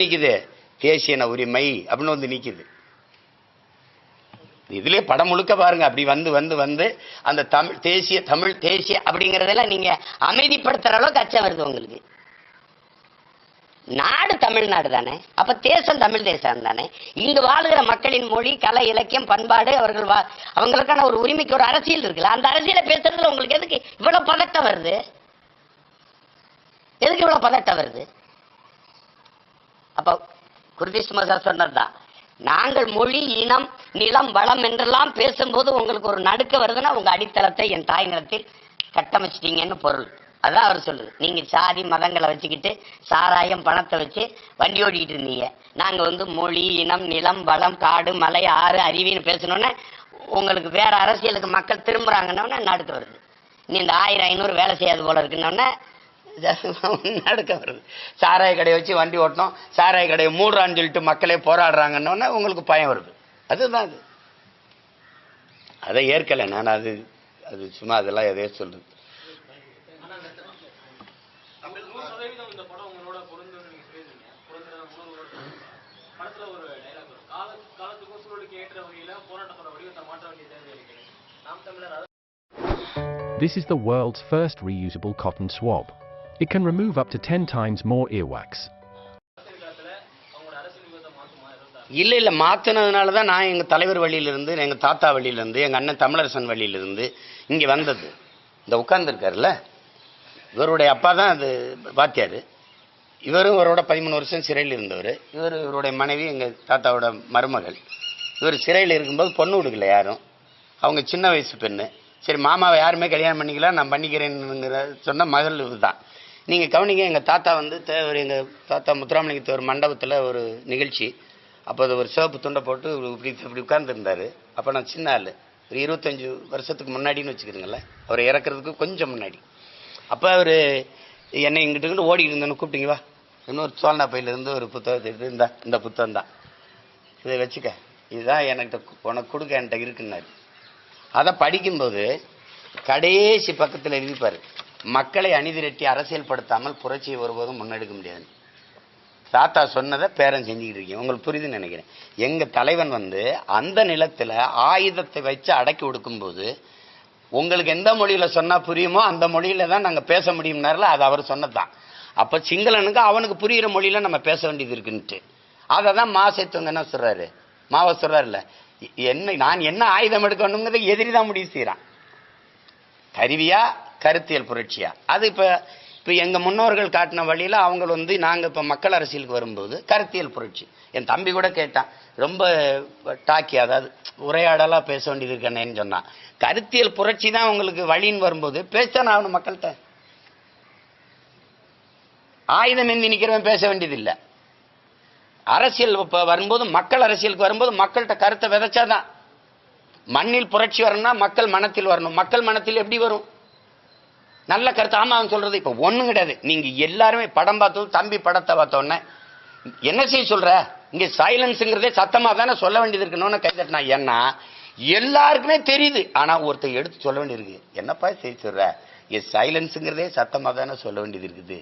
நிற்குது தேசியன உரிமை அப்படின்னு வந்து நிற்குது இதுலேயே படம் முழுக்க பாருங்க. அப்படி வந்து வந்து வந்து அந்த தமிழ் தேசிய தமிழ் தேசிய அப்படிங்கறதெல்லாம் நீங்க அமைதிப்படுத்துற அளவுக்கு அச்சம் வருது உங்களுக்கு. நாடு தமிழ்நாடு தானே? அப்ப தேசம் தமிழ் தேசம் தானே? இங்கு வாழுகிற மக்களின் மொழி கலை இலக்கியம் பண்பாடு அவர்கள் வா- அவங்களுக்கான ஒரு உரிமைக்கு ஒரு அரசியல் இருக்குல்ல? அந்த அரசியலை பேசுறதுல உங்களுக்கு எதுக்கு இவ்வளவு பதட்டம் வருது? எதுக்கு இவ்வளவு பதட்டம் வருது? அப்போ குருதிஷ் சார் சொன்னதுதான். நாங்கள் மொழி இனம் நிலம் வளம் என்றெல்லாம் பேசும்போது உங்களுக்கு ஒரு நடுக்க வருதுன்னா உங்க அடித்தளத்தை என் தாய் நிலத்தில் கட்டமைச்சிட்டீங்கன்னு பொருள். அதான் அவர் சொல்லுது. நீங்க சாதி மதங்களை வச்சுக்கிட்டு சாராயம் பணத்தை வச்சு வண்டி ஓடிக்கிட்டு இருந்தீங்க. நாங்க வந்து மொழி இனம் நிலம் வளம் காடு மலை ஆறு அருவின்னு பேசணுன்னே உங்களுக்கு வேற அரசியலுக்கு மக்கள் திரும்புறாங்கன்னா நடுக்க வருது. நீ இந்த ஆயிரம் ஐநூறு வேலை செய்யாது போல இருக்குன்னொன்னே நடக்க வருது. சாராய கடையை வச்சு வண்டி ஓட்டணும். சாராய கடையை மூடுறான்னு சொல்லிட்டு மக்களே போராடுறாங்கன்னொன்னே உங்களுக்கு பயம் வருது. அதுதான் அது. அதை ஏற்கலை. நான் அது அது சும்மா அதெல்லாம் எதையோ சொல்லுது This is the world's first reusable cotton swab. It can remove up to 10 times more earwax. இல்லை இல்லை மாற்றினதுனால தான் நான் எங்கள் தலைவர் வழியிலிருந்து எங்கள் தாத்தா வழியிலிருந்து எங்கள் அண்ணன் தமிழரசன் வழியிலிருந்து இங்கே வந்தது. இந்த உட்கார்ந்துருக்காருல்ல? இவருடைய அப்பா தான் அது வாத்தியார். இவரும் இவரோட பதிமூணு வருஷம் சிறையில் இருந்தவர். இவர் இவருடைய மனைவி எங்கள் தாத்தாவோட மருமகள். இவர் சிறையில் இருக்கும்போது பொண்ணு கொடுக்கல யாரும். அவங்க சின்ன வயசு பெண்ணு. சரி மாமாவை யாருமே கல்யாணம் பண்ணிக்கலாம் நான் பண்ணிக்கிறேன்னுங்கிற சொன்ன மகள் இதுதான் நீங்கள் கவனிங்க எங்கள் தாத்தா வந்து தேவர் எங்கள் தாத்தா முத்துராமலிங்க ஒரு மண்டபத்தில் ஒரு நிகழ்ச்சி. அப்போ அது ஒரு சிவப்பு துண்டை போட்டு இப்படி இப்படி உட்கார்ந்துருந்தார். அப்போ நான் சின்ன ஆள். ஒரு இருபத்தஞ்சு வருஷத்துக்கு முன்னாடின்னு வச்சுக்கிறீங்களேன் அவர் இறக்குறதுக்கு கொஞ்சம் முன்னாடி. அப்போ அவர் என்னை இங்கிட்டு இங்கிட்டு ஓடிக்கிட்டு இருந்தேன்னு கூப்பிட்டீங்க வா. இன்னொரு சோழனா பையிலேருந்து ஒரு புத்தகத்தை எடுத்து இந்தா இந்த புத்தகம் தான். இதை வச்சுக்க. இதுதான் எனக்கு உனக்கு கொடுக்க என்கிட்ட இருக்குன்னாரு. அதை படிக்கும்போது கடைசி பக்கத்தில் எழுதிப்பார். மக்களை அணிதிரட்டி அரசியல்படுத்தாமல் புரட்சியை ஒருபோதும் முன்னெடுக்க முடியாது. தாத்தா சொன்னதை பேரன் செஞ்சுக்கிட்டு இருக்கீங்க. உங்களுக்கு புரியுதுன்னு நினைக்கிறேன். எங்கள் தலைவன் வந்து அந்த நிலத்தில் ஆயுதத்தை வச்சு அடக்கி ஒடுக்கும்போது உங்களுக்கு எந்த மொழியில் சொன்னால் புரியுமோ அந்த மொழியில் தான் நாங்கள் பேச முடியும்னார்ல அது அவர் சொன்னதான் அப்போ சிங்களனுக்கு அவனுக்கு புரியுற மொழியில் நம்ம பேச வேண்டியது இருக்குன்ட்டு. அதை தான் மாசத்துவங்க என்ன சொல்கிறாரு மாவை சொல்றாருல்ல என்ன நான் என்ன ஆயுதம் எடுக்கணுங்கிறத எதிரி தான் முடிவு செய்கிறான் கருவியாக கருத்தியல் புரட்சியா? அது இப்போ இப்போ எங்கள் முன்னோர்கள் காட்டின வழியில் அவங்க வந்து நாங்கள் இப்போ மக்கள் அரசியலுக்கு வரும்போது கருத்தியல் புரட்சி. என் தம்பி கூட கேட்டான் ரொம்ப டாக்கி அதாவது உரையாடலாக பேச வேண்டியது இருக்கேன்னு சொன்னான். கருத்தியல் புரட்சி தான் உங்களுக்கு வழின்னு வரும்போது பேசத்தானே ஆகணும் மக்கள்கிட்ட. ஆயுதம் ஏந்தி நிற்கிறவன் பேச வேண்டியதில்லை. அரசியல் இப்போ வரும்போது மக்கள் அரசியலுக்கு வரும்போது மக்கள்கிட்ட கருத்தை விதைச்சாதான். மண்ணில் புரட்சி வரணும்னா மக்கள் மனத்தில் வரணும். மக்கள் மனத்தில் எப்படி வரும்? நல்ல கருத்து. ஆமாம் அவன் சொல்றது இப்போ ஒன்றும் கிடையாது. நீங்கள் எல்லாருமே படம் பார்த்தோம் தம்பி படத்தை பார்த்தோன்னே என்ன செய்ய சொல்ற? இங்கே சைலன்ஸுங்கிறதே சத்தமாக தானே சொல்ல வேண்டியது இருக்கணும்னு கை தட்டினா ஏன்னா எல்லாருக்குமே தெரியுது. ஆனால் ஒருத்தர் எடுத்து சொல்ல வேண்டியிருக்கு என்னப்பா செய்ய சொல்ற? இங்கே சைலன்ஸுங்கிறதே சத்தமாக தானே சொல்ல வேண்டியது இருக்குது.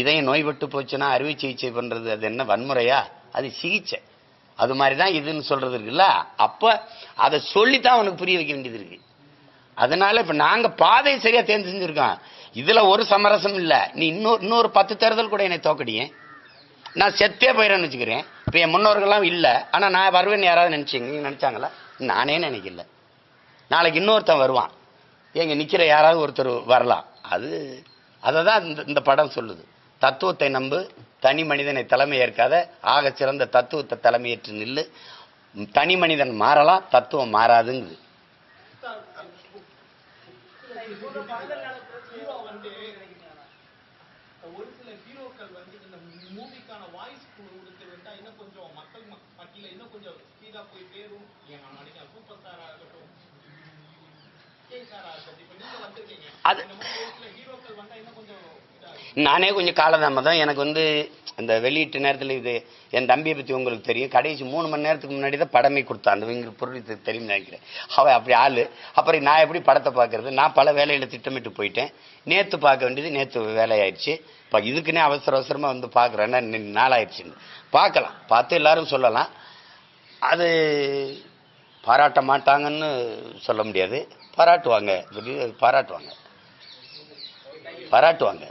இதயம் நோய்பட்டு போச்சுன்னா அறுவை சிகிச்சை பண்ணுறது அது என்ன வன்முறையா? அது சிகிச்சை. அது மாதிரி தான் இதுன்னு சொல்கிறது இருக்குல்ல? அப்போ அதை சொல்லித்தான் அவனுக்கு புரிய வைக்க வேண்டியது இருக்குது அதனால இப்ப நாங்க பாதை சரியா தேர்ந்து செஞ்சிருக்கோம். இதுல ஒரு சமரசம் இல்ல. நீ இன்னொரு இன்னொரு பத்து தேர்தல் கூட என்னை தோக்கடியேன் நான் செத்தே போயிடறேன்னு வச்சுக்கிறேன். இப்ப என் முன்னோர்கள்லாம் இல்ல. ஆனா நான் வருவேன்னு யாராவது நினைச்சீங்க? நீங்க நினைச்சாங்களா? நானே நினைக்கல. நாளைக்கு இன்னொருத்தன் வருவான். எங்க நிக்கிற யாராவது ஒருத்தர் வரலாம். அது அதை தான் இந்த இந்த படம் சொல்லுது. தத்துவத்தை நம்பு. தனி மனிதனை தலைமை ஏற்காத. ஆக சிறந்த தத்துவத்தை தலைமையேற்று நில்லு. தனி மனிதன் மாறலாம் தத்துவம் மாறாதுங்குது. ஒரு சில ஹீரோக்கள் வந்து இந்த மூவிக்கான வாய்ஸ் கொடுத்து விட்டா இன்னும் கொஞ்சம் மக்கள் மத்தியில இன்னும் கொஞ்சம் ஸ்பீடா போய் சேரும். நடிகர் சூப்பர் ஸ்டாரா இருக்கட்டும் அது இந்த மாதிரி ஒரு சில ஹீரோக்கள் வந்தா இன்னும் கொஞ்சம் இதா நானே கொஞ்சம் காலதாமதம். எனக்கு வந்து அந்த வெளியீட்டு நேரத்தில் இது என் தம்பியை பற்றி உங்களுக்கு தெரியும். கடைசி மூணு மணி நேரத்துக்கு முன்னாடி தான் படமே கொடுத்தான். அந்த உங்களுக்கு பொருள் தெரியும் நினைக்கிறேன். அவன் அப்படி ஆள். அப்புறம் நான் எப்படி படத்தை பார்க்கறது? நான் பல வேலையில் திட்டமிட்டு போயிட்டேன். நேற்று பார்க்க வேண்டியது நேற்று வேலையாயிடுச்சு. இப்போ இதுக்குன்னே அவசர அவசரமாக வந்து பார்க்குறேன்னா நாளாயிடுச்சுன்னு. பார்க்கலாம். பார்த்து எல்லாரும் சொல்லலாம். அது பாராட்ட மாட்டாங்கன்னு சொல்ல முடியாது. பாராட்டுவாங்க. பாராட்டுவாங்க. பாராட்டுவாங்க.